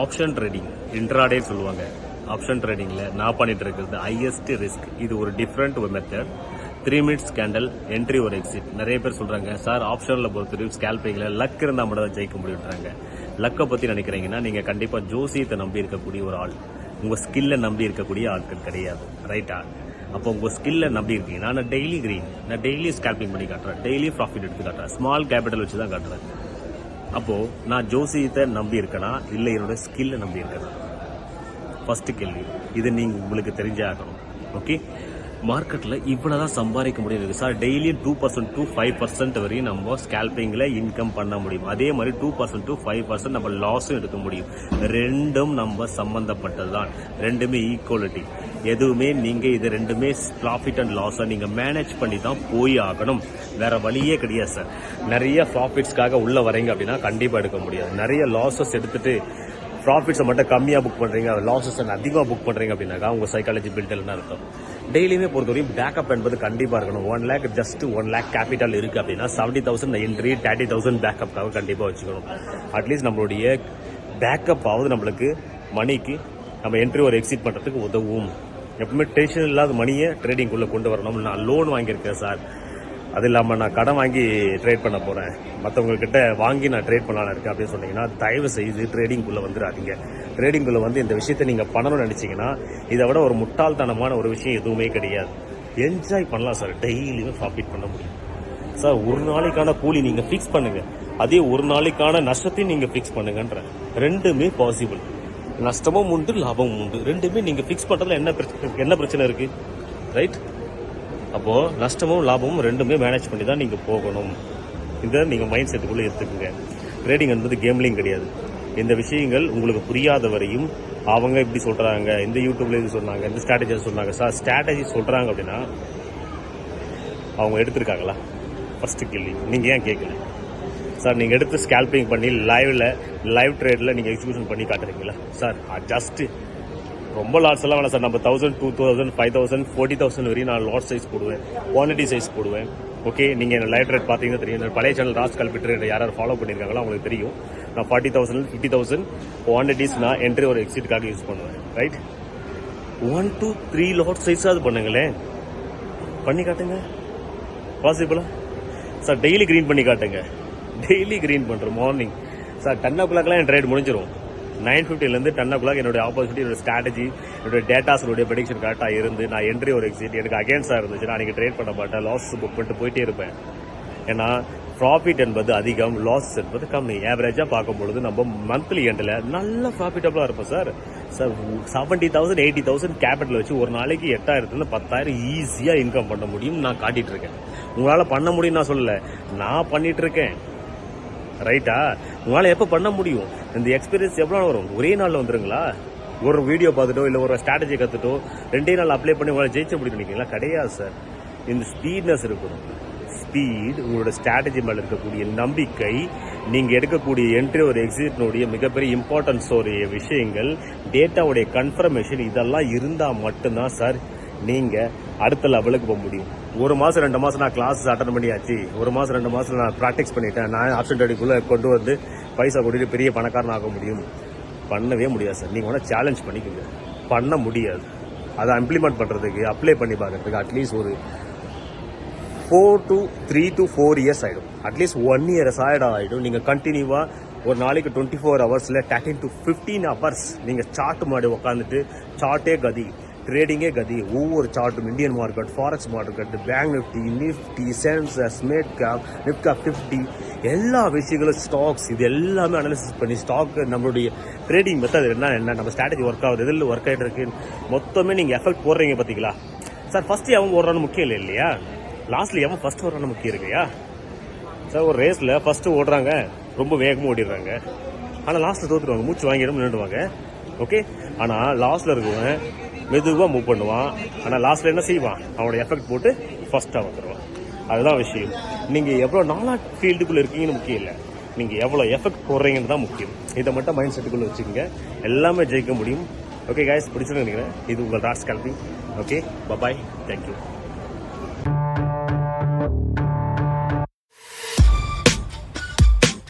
Option trading intraday சொல்லுவாங்க. Option ட்ரேடிங்கில் நான் பண்ணிட்டு இருக்கிறது ஹையஸ்ட் ரிஸ்க் இது ஒரு different method three minutes candle entry ஒரு எக்ஸிட் நிறைய பேர் சொல்கிறாங்க சார் ஆப்ஷனில் பொறுத்தவரைக்கும் ஸ்கேல்பிங்கில் லக் இருந்தால் மட்டும் தான் ஜெயிக்க முடியுன்றாங்க லக்கை பற்றி நினைக்கிறீங்கன்னா நீங்கள் கண்டிப்பாக ஜோசியத்தை நம்பி இருக்கக்கூடிய ஒரு ஆள். உங்கள் ஸ்கில்லை நம்பி இருக்கக்கூடிய ஆட்கள் கிடையாது. ரைட்டா அப்போ உங்கள் ஸ்கில்ல நம்பி இருக்கீங்கன்னா நான் டெய்லி கிரீன் நான் டெய்லி ஸ்கேல்பிங் பண்ணி காட்டுறேன். டெய்லி ப்ராஃபிட் எடுத்து காட்டுறேன். ஸ்மால் கேபிட்டல் வச்சு தான் காட்டுறேன். அப்போ நான் ஜோசியத்தை நம்பி இருக்கேனா இல்லை என்னோட ஸ்கில்ல நம்பி இருக்கேனா ஃபர்ஸ்ட் கேள்வி. இது நீங்க உங்களுக்கு தெரிஞ்சே ஆகணும். ஓகே இவ்வளோ தான் சம்பாதிக்க முடியும் sir daily two percent to five percent வரையும் நம்ம ஸ்கேல்பிங்கில் இன்கம் பண்ண முடியும். அதே மாதிரி two percent to five percent நம்ம லாஸும் எடுக்க முடியும். ரெண்டும் நம்ம சம்மந்தப்பட்டது தான் ரெண்டுமே ஈக்குவலிட்டி எதுவுமே நீங்க இது ரெண்டுமே ப்ராஃபிட் அண்ட் லாஸை நீங்க மேனேஜ் பண்ணி தான் போய் ஆகணும். வேற வழியே கிடையாது சார் நிறைய ப்ராஃபிட்ஸ்க்காக உள்ள வரீங்க அப்படின்னா கண்டிப்பா எடுக்க முடியாது. நிறைய லாஸஸ் எடுத்துட்டு ப்ராஃபிட்ஸை மட்டும் கம்மியாக புக் பண்ணுறீங்க லாஸஸ் அதிகமாக புக் பண்ணுறீங்க அப்படின்னாக்கா உங்கள் சைக்காலஜி பில்டல்னா இருக்கும் டெய்லியுமே பொறுத்தவரையும் பேக்கப் என்பது கண்டிப்பாக இருக்கணும். One lakh just one lakh capital இருக்குது அப்படின்னா seventy thousand entry thirty thousand பேக்கப்காக கண்டிப்பாக வச்சுக்கணும். அட்லீஸ்ட் நம்மளுடைய பேக்கப் ஆகுது நம்மளுக்கு மணிக்கு நம்ம என்ட்ரி ஒரு எக்ஸிட் பண்ணுறதுக்கு உதவும். எப்பவுமே டென்ஷன் இல்லாத மணியை ட்ரேடிங்குள்ளே கொண்டு வரணும். நான் லோன் வாங்கியிருக்கேன் சார் அது இல்லாமல் நான் கடன் வாங்கி ட்ரேட் பண்ண போகிறேன் மற்றவங்கக்கிட்ட வாங்கி நான் ட்ரேட் பண்ணலான்னு இருக்கேன் அப்படின்னு சொன்னீங்கன்னா தயவு செய்து ட்ரேடிங்குள்ளே வந்துடாதீங்க. ட்ரேடிங்குள்ளே வந்து இந்த விஷயத்தை நீங்கள் பண்ணணும்னு நினச்சிங்கன்னா இதை விட ஒரு முட்டாள்தனமான ஒரு விஷயம் எதுவுமே கிடையாது. என்ஜாய் பண்ணலாம் சார் டெய்லியுமே ப்ராஃபிட் பண்ண முடியும். சார் ஒரு நாளைக்கான கூலி நீங்கள் ஃபிக்ஸ் பண்ணுங்கள் அதே ஒரு நாளைக்கான நஷ்டத்தையும் நீங்கள் ஃபிக்ஸ் பண்ணுங்கன்ற. ரெண்டுமே பாசிபிள் நஷ்டமும் உண்டு லாபமும் உண்டு. ரெண்டுமே நீங்கள் ஃபிக்ஸ் பண்ணுறதுல என்ன பிரச்சனை என்ன பிரச்சனை இருக்கு? ரைட் அப்போ நஷ்டமும் லாபமும் ரெண்டுமே மேனேஜ் பண்ணி தான் நீங்க போகணும். இதை நீங்க மைண்ட் செட்டுக்குள்ள எடுத்துக்கோங்க. ட்ரேடிங் என்பது கேம்லிங் கிடையாது. இந்த விஷயங்கள் உங்களுக்கு புரியாத வரையும் அவங்க இப்படி சொல்றாங்க இந்த யூடியூப்ல இது சொன்னாங்க இந்த ஸ்ட்ராட்டஜி சொன்னாங்க. சார் ஸ்ட்ராட்டஜி சொல்றாங்க அப்படின்னா அவங்க எடுத்திருக்காங்களா? ஃபர்ஸ்ட் கேள்வி. நீங்க ஏன் கேட்கல சார் நீங்கள் எடுத்து ஸ்கேல்பிங் பண்ணி லைவில் லைவ் ட்ரேடில் நீங்கள் எக்ஸிபிஷன் பண்ணி காட்டுறீங்களா? சார் ஜஸ்ட்டு ரொம்ப லாட்ஸ் எல்லாம் வேணாம் சார். நம்ம thousand two thousand five thousand forty thousand வரையும் நான் லாட் சைஸ் போடுவேன். குவான்டிட்டி சைஸ் போடுவேன். ஓகே நீங்கள் என்ன லைவ் ரேட் பார்த்தீங்கன்னா தெரியும். பழைய சேனல் ராஸ் கல்பிட்டு யாராவது ஃபாலோ பண்ணியிருக்காங்களோ அவங்களுக்கு தெரியும். நான் forty thousand fifty thousand quantities நான் என்ட்ரி ஒரு எக்ஸிட்காக யூஸ் பண்ணுவேன். Right one two three lot சைஸாவது பண்ணுங்களேன். பண்ணி காட்டுங்க. பாசிபிளா சார் டெய்லி க்ரீன் பண்ணி காட்டுங்க. டெய்லி க்ரீன் பண்ணுறோம் மார்னிங் சார் டென் ஓ கிளாக்லாம் என் ட்ரேட் முடிஞ்சிடும் நைன் ஃபிஃப்டிலேருந்து டென் ஓ கிளாக் என்னுடைய ஆப்பர்ச்சுனிட்டி என்னோட ஸ்ட்ராட்டஜி என்னுடைய ப்ரெடிக்ஷன் கரெக்டாக இருந்து நான் என்ட்ரி ஒரு எக்ஸிட் எனக்கு அகேன்ஸ்டாக இருந்துச்சு நான் நீங்கள் ட்ரேட் பண்ண மாட்டேன். லாஸ் புக் பண்ணிட்டு போயிட்டே இருப்பேன். ஏன்னா ப்ராஃபிட் என்பது அதிகம் லாஸ் என்பது கம்மி. ஆவரேஜாக பார்க்கும்பொழுது நம்ம மந்த்லி எண்டில் நல்ல ப்ராஃபிட்டபுளாக இருப்போம் sir sir seventy thousand eighty thousand capital வச்சு ஒரு நாளைக்கு எட்டாயிரத்துலேருந்து பத்தாயிரம் ஈஸியாக இன்கம் பண்ண முடியும் நான் காட்டிகிட்ருக்கேன் இருக்கேன். உங்களால் பண்ண முடியும் நான் சொல்லலை. நான் பண்ணிகிட்ருக்கேன் இருக்கேன். ரைட்டா உங்களால் எப்போ பண்ண முடியும்? இந்த எக்ஸ்பீரியன்ஸ் எவ்வளோ வரும்? ஒரே நாளில் வந்துருங்களா? ஒரு வீடியோ பார்த்துட்டோ இல்லை ஒரு ஸ்ட்ராட்டஜி கற்றுட்டோ ரெண்டே நாள் அப்ளை பண்ணி உங்களால் ஜெயிச்ச முடியும் நினைக்கிறீங்களா? கிடையாது சார் இந்த ஸ்பீட்னஸ் இருக்கணும். ஸ்பீட் உங்களோட ஸ்ட்ராட்டஜி மேலே இருக்கக்கூடிய நம்பிக்கை நீங்கள் எடுக்கக்கூடிய என்ட்ரி ஒரு எக்ஸிட்னுடைய மிகப்பெரிய இம்பார்ட்டன்ஸ் உடைய விஷயங்கள் டேட்டாவுடைய கன்ஃபர்மேஷன் இதெல்லாம் இருந்தால் மட்டும்தான் சார் நீங்கள் அடுத்த லெவலுக்கு போக முடியும். ஒரு மாதம் ரெண்டு மாதம் நான் கிளாஸஸ் அட்டன் பண்ணியாச்சு. ஒரு மாதம் ரெண்டு மாதம் நான் ப்ராக்டிஸ் பண்ணிட்டேன். நான் ஆப்ஷன் அடிக்குள்ளே கொண்டு வந்து பைசா கொடுத்துட்டு பெரிய பணக்காரன் ஆக முடியும். பண்ணவே முடியாது சார் நீங்கள் வேணால் சேலஞ்ச் பண்ணிக்கோங்க. பண்ண முடியாது. அதை இம்ப்ளிமெண்ட் பண்ணுறதுக்கு அப்ளை பண்ணி பார்க்குறதுக்கு அட்லீஸ்ட் ஒரு four to three to four years ஆகிடும் அட்லீஸ்ட் ஒன் இயர்ஸ் ஆயிடும். ஆகிடும் நீங்கள் கண்டினியூவாக ஒரு நாளைக்கு டுவெண்ட்டி ஃபோர் ஹவர்ஸில் தேர்ட்டின் டு ஃபிஃப்டீன் ஹவர்ஸ் நீங்கள் சார்ட் மாடி உட்காந்துட்டு சார்ட்டே கதி. ட்ரேடிங்கே கதி ஒவ்வொரு சார்ட்டும் Indian market forex market bank Nifty Nifty Sensex midcap நிப்காப் fifty எல்லா விஷயங்களும் ஸ்டாக்ஸ் இது எல்லாமே அனாலிசிஸ் பண்ணி ஸ்டாக் நம்மளுடைய ட்ரேடிங் மெத்தட் என்ன என்ன நம்ம ஸ்ட்ராட்டஜி ஒர்க் ஆகுது எதில் ஒர்க் ஆகிட்டு இருக்கு மொத்தமே நீங்கள் எஃபெக்ட் போடுறீங்க பார்த்தீங்களா சார் ஃபஸ்ட்டு எவன் ஓடுறான்னு முக்கியம் இல்லை இல்லையா? லாஸ்ட்டில் எவன் ஃபஸ்ட்டு ஓடுறான்னு முக்கியம் இல்லையா? சார் ஒரு ரேஸில் ஃபஸ்ட்டு ஓடுறாங்க ரொம்ப வேகமாக ஓடிடுறாங்க. ஆனால் லாஸ்ட்டில் தோற்றுடுவாங்க மூச்சு வாங்கிடும் நின்றுடுவாங்க ஓகே ஆனால் லாஸ்ட்டில் இருக்கவன் மெதுவாக மூவ் பண்ணுவான். ஆனால் லாஸ்ட்ல என்ன செய்வான்? அவனோட எஃபெக்ட் போட்டு ஃபர்ஸ்டா வந்துடுவான் அதுதான் விஷயம். நீங்க எவ்வளவு நாளா ஃபீல்டுக்குள்ள இருக்கீங்கன்னு முக்கியம் இல்லை. நீங்கள் எவ்வளோ எஃபெக்ட் போடுறீங்கன்னு தான் முக்கியம். இதை மட்டும் மைண்ட் செட்டுக்குள்ளே வச்சுக்கோங்க. எல்லாமே ஜெயிக்க முடியும். ஓகே காய்ஸ் பிடிச்சிருந்து நினைக்கிறேன் இது உங்கள் ராஸ் கல்வி. Okay bye bye thank you